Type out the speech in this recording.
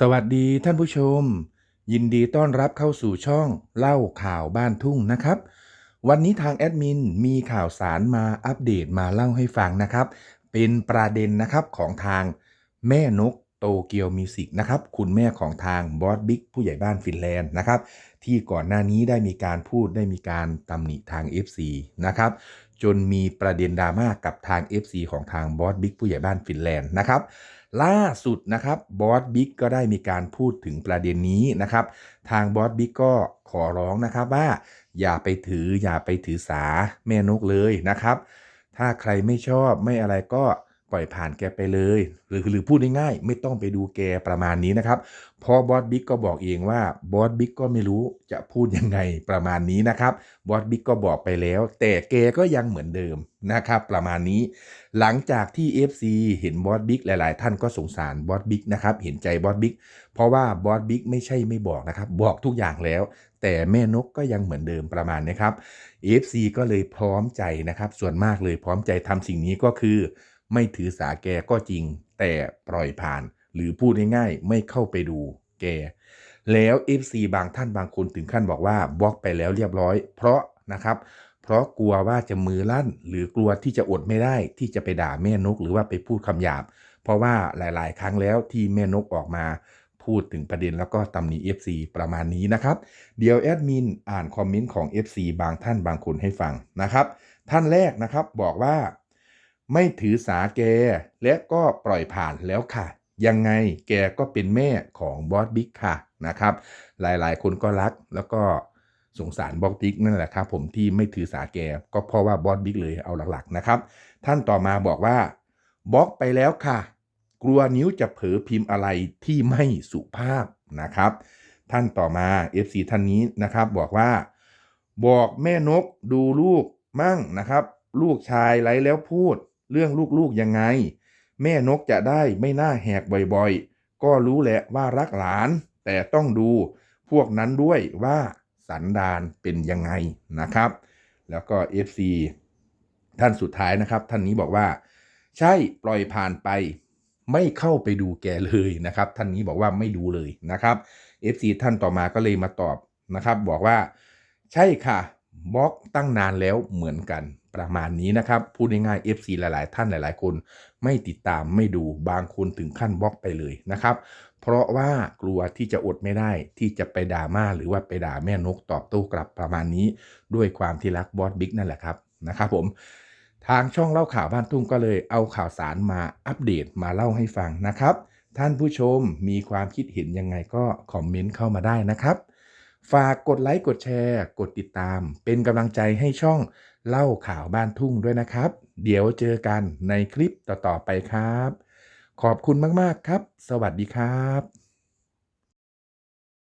สวัสดีท่านผู้ชม ยินดีต้อนรับเข้าสู่ช่องเล่าข่าวบ้านทุ่งนะครับ วันนี้ทางแอดมินมีข่าวสารมาอัปเดตมาเล่าให้ฟังนะครับ เป็นประเด็นนะครับของทางแม่นก เกียวมิวสิกนะครับคุณแม่ของทางบอสบิ๊กผู้ใหญ่บ้านฟินแลนด์นะครับที่ก่อนหน้านี้ได้มีการพูดได้มีการตำหนิทาง FC นะครับจนมีประเด็นดราม่ากับทาง FC ของทางบอสบิ๊กผู้ใหญ่บ้านฟินแลนด์นะครับล่าสุดนะครับบอสบิ๊กก็ได้มีการพูดถึงประเด็นนี้นะครับทางบอสบิ๊กก็ขอร้องนะครับว่า อย่าไปถืออย่าไปถือสาแม่นกเลยนะครับ ถ้าใครไม่ชอบไม่อะไรก็ ปล่อยผ่านแกไปเลย หรือหรือพูดง่ายๆไม่ต้องไปดูแกประมาณนี้นะครับเพราะบอสบิ๊กก็บอกเองว่าบอสบิ๊กก็ไม่รู้จะพูดยังไงประมาณนี้นะครับบอสบิ๊กก็บอกไปแล้ว แต่แกก็ยังเหมือนเดิมนะครับประมาณนี้ หลังจากที่ FC เห็นบอสบิ๊กหลาย ๆ ท่านก็สงสารบอสบิ๊กนะครับเห็นใจบอสบิ๊กเพราะว่าบอสบิ๊กไม่ใช่ไม่บอกนะครับบอกทุกอย่างแล้ว แต่แม่นกก็ยังเหมือนเดิมประมาณนี้ครับ FC ก็เลยพร้อมใจนะครับส่วนมากเลยพร้อมใจทำสิ่งนี้ก็คือ ไม่ถือสาแกก็จริง แต่ปล่อยผ่าน หรือพูดง่ายๆไม่เข้าไปดูแก แล้ว FC บางท่านบางคนถึงขั้นบอกว่าบล็อกไปแล้วเรียบร้อย เพราะนะครับเพราะกลัวว่าจะมือลั่น หรือกลัวที่จะอดไม่ได้ที่จะไปด่าแม่นก หรือว่าไปพูดคำหยาบ เพราะว่าหลาย ๆ ครั้งแล้วที่แม่นกออกมาพูดถึงประเด็นแล้วก็ตำหนิ FC ประมาณนี้นะครับ เดี๋ยวแอดมินอ่านคอมเมนต์ของ FC บางท่านบางคนให้ฟังนะครับ ท่านแรกนะครับบอกว่า ไม่ถือสาแกและก็ปล่อยผ่านแล้วค่ะ ยังไงแกก็เป็นแม่ของบอสบิ๊กค่ะนะครับ หลายๆ คนก็รักแล้วก็สงสารบอสบิ๊กนั่นแหละครับผมที่ไม่ถือสาแกก็เพราะว่าบอสบิ๊กเลยเอาหลักๆนะครับ ท่านต่อมาบอกว่าบล็อกไปแล้วค่ะ กลัวนิ้วจะเผลอพิมพ์อะไรที่ไม่สุภาพนะครับ ท่านต่อมา FC ท่านนี้นะครับบอกว่า บอกแม่นกดูลูกมั่งนะครับ ลูกชายไรแล้วพูด เรื่องลูกๆยังไง แม่นกจะได้ไม่น่าแหกบ่อยๆ ก็รู้แหละว่ารักหลาน แต่ต้องดูพวกนั้นด้วยว่าสันดานเป็นยังไงนะครับ แล้วก็ FC ท่านสุดท้ายนะครับ ท่านนี้บอกว่า ใช่ปล่อยผ่านไป ไม่เข้าไปดูแกเลยนะครับ ท่านนี้บอกว่าไม่ดูเลยนะครับ FC ท่านต่อมาก็เลยมาตอบนะครับ บอกว่า ใช่ค่ะบล็อกตั้งนานแล้วเหมือนกัน ประมาณนี้นะครับ พูดง่ายๆ FC หลาย ๆ ท่านหลาย ๆ คน ไม่ติดตามไม่ดูบางคนถึงขั้นบล็อกไปเลยนะครับ เพราะว่ากลัวที่จะอดไม่ได้ที่จะไปด่าม่าหรือว่าไปด่าแม่นกตอบโต้กลับประมาณนี้ ด้วยความที่รักบอสบิ๊กนั่นแหละครับนะครับผมทางช่องเล่าข่าวบ้านทุ่งก็เลยเอาข่าวสารมาอัปเดตมาเล่าให้ฟังนะครับ ท่านผู้ชมมีความคิดเห็นยังไงก็คอมเมนต์เข้ามาได้นะครับ ฝากกดไลค์กดแชร์ กดติดตาม เป็นกำลังใจให้ช่องเล่าข่าวบ้านทุ่งด้วยนะครับ เดี๋ยวเจอกันในคลิปต่อๆไปครับ ขอบคุณมากๆครับ สวัสดีครับ